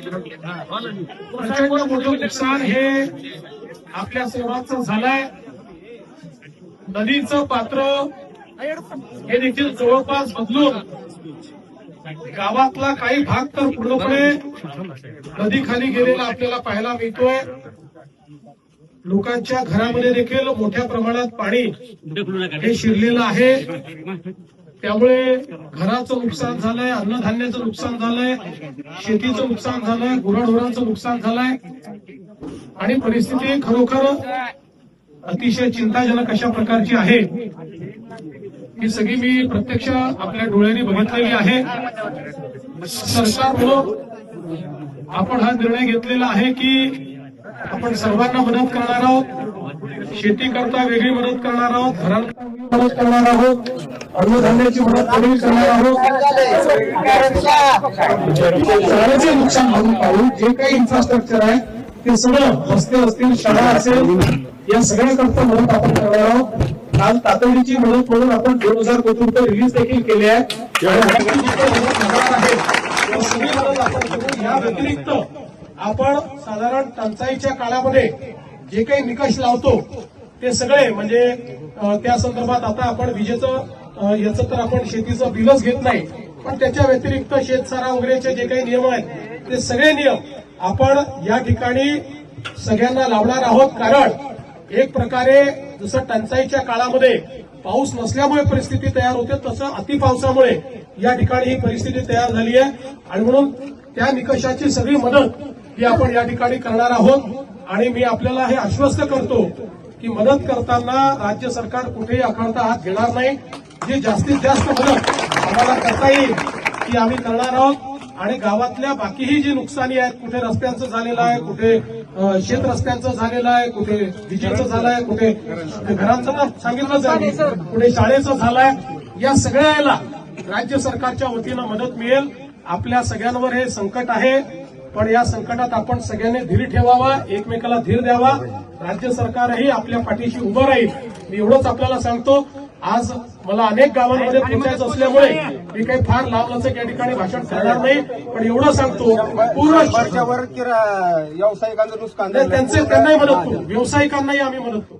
प्रचंड मोठं नुकसान हे आपल्या सर्वांचं झालंय. नदीचं पात्र हे देखील जवळपास बदलून गावातला काही भाग तर पूर्णपणे नदीखाली गेलेला आपल्याला पाहायला मिळतोय. लोकांच्या घरामध्ये देखील मोठ्या प्रमाणात पाणी हे शिरलेलं आहे. त्यामुळे घराचं नुकसान झालंय अन्नधान्याचं नुकसान झालंय शेतीचं नुकसान झालंय गुराढोरांचं नुकसान झालंय. आणि परिस्थिती खरोखर अतिशय चिंताजनक अशा प्रकारची आहे. ही सगळी मी प्रत्यक्ष आपल्या डोळ्यांनी बघितलेली आहे. सरकारनं आपण हा निर्णय घेतलेला आहे की आपण सर्वांना मदत करणार आहोत. शेती करता वेगळी मदत करणार आहोत घरांना मदत करणार आहोत अन्नधान्याची मदत वेगळी करणार आहोत. शहराचे नुकसान भरून पाहून जे काही इन्फ्रास्ट्रक्चर आहे ते सगळं रस्ते असतील शाळा असेल या सगळ्याकरता मदत आपण करणार आहोत. काल तातडीची मदत म्हणून आपण दोन हजार कोटी रुपये रिलीज देखील केले आहे. सगळी मदत आपण या व्यतिरिक्त आपण साधारण टंचाईच्या काळामध्ये जे काही निकष लावतो ते सगळे म्हणजे त्या संदर्भात आता आपण विजेचं याचं तर आपण शेतीचं बिलच घेत नाही पण त्याच्या व्यतिरिक्त शेतसारा वगैरेचे जे काही नियम आहेत ते सगळे नियम आपण या ठिकाणी सगळ्यांना लावणार आहोत. कारण एक प्रकारे जसं टंचाईच्या काळामध्ये पाऊस नसल्यामुळे परिस्थिती तयार होते तसं अतिपावसामुळे या ठिकाणी ही परिस्थिती तयार झाली आहे. आणि म्हणून त्या निकषाची सगळी मदत ही आपण या ठिकाणी करणार आहोत. आणि मी आपल्याला हे आश्वस्त करतो की मदत करताना राज्य सरकार कुठेही अखडता हात घेणार नाही. जी जास्तीत जास्त मदत आम्हाला करता येईल ती आम्ही करणार आहोत. आणि गावातल्या बाकीही जी नुकसानी आहेत कुठे रस्त्यांचं झालेलं आहे कुठे शेत रस्त्यांचं झालेलं आहे कुठे विजेचं झालं आहे कुठे घरांचं सांगितलंच आहे. कुठे शाळेचं झालंय. या सगळ्याला राज्य सरकारच्या वतीनं मदत मिळेल. आपल्या सगळ्यांवर हे संकट आहे. पण या संकटात आपण सगळ्यांनी धीर ठेवावा एकमेकाला धीर द्यावा. राज्य सरकारही आपल्या पाठीशी उभं राहील. मी एवढंच आपल्याला सांगतो आज मला अनेक गावांमध्ये पोचायचं असल्यामुळे मी काही फार लांबलचक या ठिकाणी भाषण करणार नाही पण एवढं सांगतो पूर्ण वरच्यावर किरा- व्यावसायिकांचं नुकसान. त्यांचे त्यांनाही मदत करू. व्यावसायिकांनाही आम्ही मदत करू.